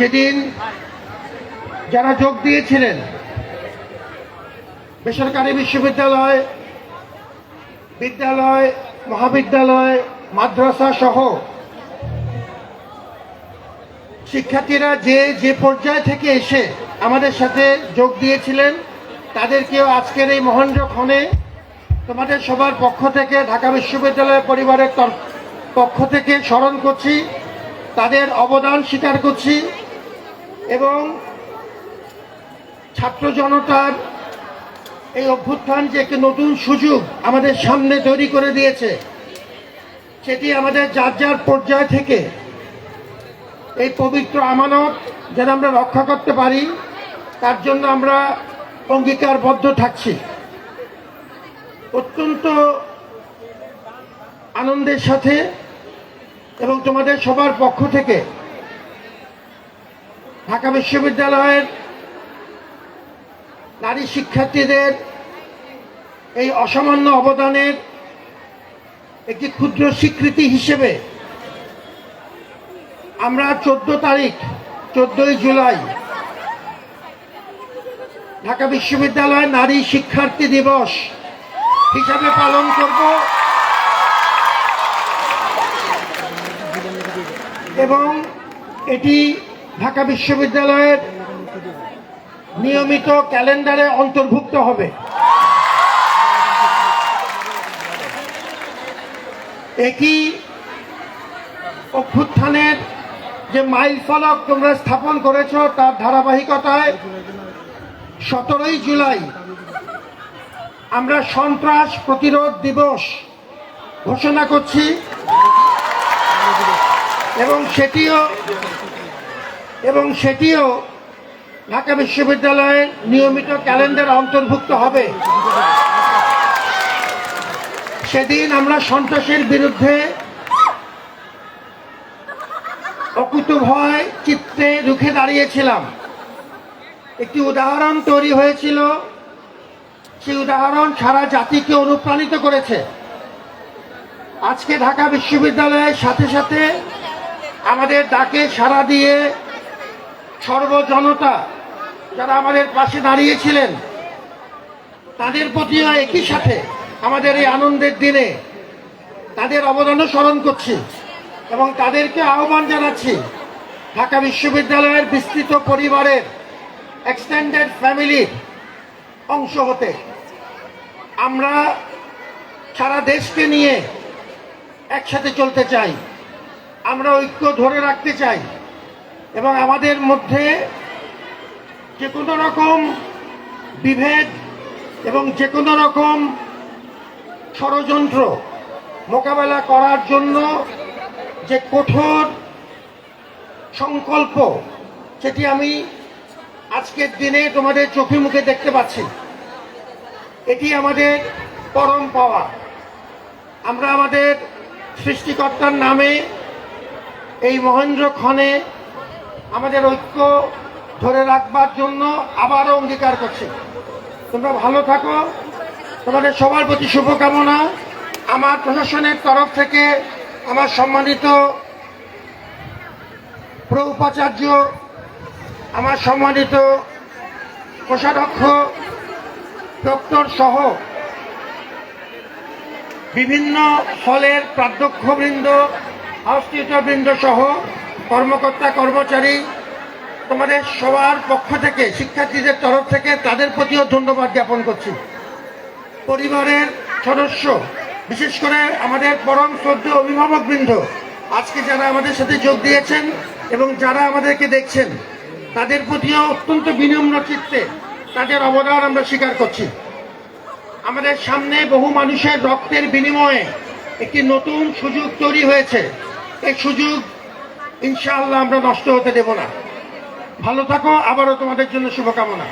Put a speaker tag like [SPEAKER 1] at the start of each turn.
[SPEAKER 1] সেদিন যারা যোগ দিয়েছিলেন, বেসরকারি বিশ্ববিদ্যালয়, বিদ্যালয়, মহাবিদ্যালয়, মাদ্রাসা সহ শিক্ষার্থীরা যে যে পর্যায় থেকে এসে আমাদের সাথে যোগ দিয়েছিলেন, তাদেরকেও আজকের এই মহেন্দ্র ক্ষণে তোমাদের সবার পক্ষ থেকে, ঢাকা বিশ্ববিদ্যালয় পরিবারের পক্ষ থেকে স্মরণ করছি, তাদের অবদান স্বীকার করছি। এবং ছাত্র জনতার এই অভ্যুত্থান যে একটি নতুন সুযোগ আমাদের সামনে তৈরি করে দিয়েছে, সেটি আমাদের যার যার পর্যায় থেকে এই পবিত্র আমানত যেন আমরা রক্ষা করতে পারি, তার জন্য আমরা অঙ্গীকারবদ্ধ থাকছি। অত্যন্ত আনন্দের সাথে এবং তোমাদের সবার পক্ষ থেকে ঢাকা বিশ্ববিদ্যালয়ের নারী শিক্ষার্থীদের এই অসামান্য অবদানের একটি ক্ষুদ্র স্বীকৃতি হিসেবে আমরা চোদ্দ তারিখ, চোদ্দই জুলাই ঢাকা বিশ্ববিদ্যালয় নারী শিক্ষার্থী দিবস হিসাবে পালন করব এবং এটি ঢাকা বিশ্ববিদ্যালয়ের নিয়মিত ক্যালেন্ডারে অন্তর্ভুক্ত হবে। একই অভ্যুত্থানের যে মাইল ফলক তোমরা স্থাপন করেছ তার ধারাবাহিকতায় সতেরোই জুলাই আমরা সন্ত্রাস প্রতিরোধ দিবস ঘোষণা করছি এবং সেটিও এবং সেটিও ঢাকা বিশ্ববিদ্যালয়ের নিয়মিত ক্যালেন্ডার অন্তর্ভুক্ত হবে। সেদিন আমরা সন্ত্রাসের বিরুদ্ধে অকুত ভয় চিত্তে রুখে দাঁড়িয়েছিলাম। একটি উদাহরণ তৈরি হয়েছিল। সেই উদাহরণ সারা জাতিকে অনুপ্রাণিত করেছে। আজকে ঢাকা বিশ্ববিদ্যালয়ের সাথে সাথে আমাদের ডাকে সাড়া দিয়ে সর্বজনতা যারা আমাদের পাশে দাঁড়িয়েছিলেন, তাদের প্রতিও একই সাথে আমাদের এই আনন্দের দিনে তাদের অবদানও স্মরণ করছি এবং তাদেরকে আহ্বান জানাচ্ছি, ঢাকা বিশ্ববিদ্যালয়ের বিস্তৃত পরিবারের এক্সটেন্ডেড ফ্যামিলির অংশ হতে। আমরা সারা দেশকে নিয়ে একসাথে চলতে চাই। আমরা ঐক্য ধরে রাখতে চাই। এবং আমাদের মধ্যে যে কোনো রকম বিভেদ এবং যে কোনো রকম ষড়যন্ত্র মোকাবেলা করার জন্য যে কঠোর সংকল্প, সেটি আমি আজকের দিনে তোমাদের চোখে মুখে দেখতে পাচ্ছি। এটি আমাদের পরম পাওয়া আমরা আমাদের সৃষ্টিকর্তার নামে এই মহেন্দ্র ক্ষণে আমাদের ঐক্য ধরে রাখবার জন্য আবারও অঙ্গীকার করছি। তোমরা ভালো থাকো। তোমাদের সবার প্রতি শুভকামনা। আমার প্রশাসনের তরফ থেকে আমার সম্মানিত প্র উপাচার্য আমার সম্মানিত কোষাধ্যক্ষ, ডক্টর সহ বিভিন্ন হলের প্রাধ্যক্ষবৃন্দ, হাউস বৃন্দ সহ কর্মকর্তা, কর্মচারী, তোমাদের সবার পক্ষ থেকে, শিক্ষার্থীদের তরফ থেকে তাদের প্রতিও ধন্যবাদ জ্ঞাপন করছি। পরিবারের সদস্য, বিশেষ করে আমাদের পরম শ্রদ্ধ অভিভাবকবৃন্দ, আজকে যারা আমাদের সাথে যোগ দিয়েছেন এবং যারা আমাদেরকে দেখছেন, তাদের প্রতিও অত্যন্ত বিনম্র চিত্তে তাদের অবদান আমরা স্বীকার করছি। আমাদের সামনে বহু মানুষের রক্তের বিনিময়ে একটি নতুন সুযোগ তৈরি হয়েছে। এই সুযোগ ইনশাআল্লাহ আমরা নষ্ট হতে দেব না। ভালো থাকো আবারও তোমাদের জন্য শুভকামনা।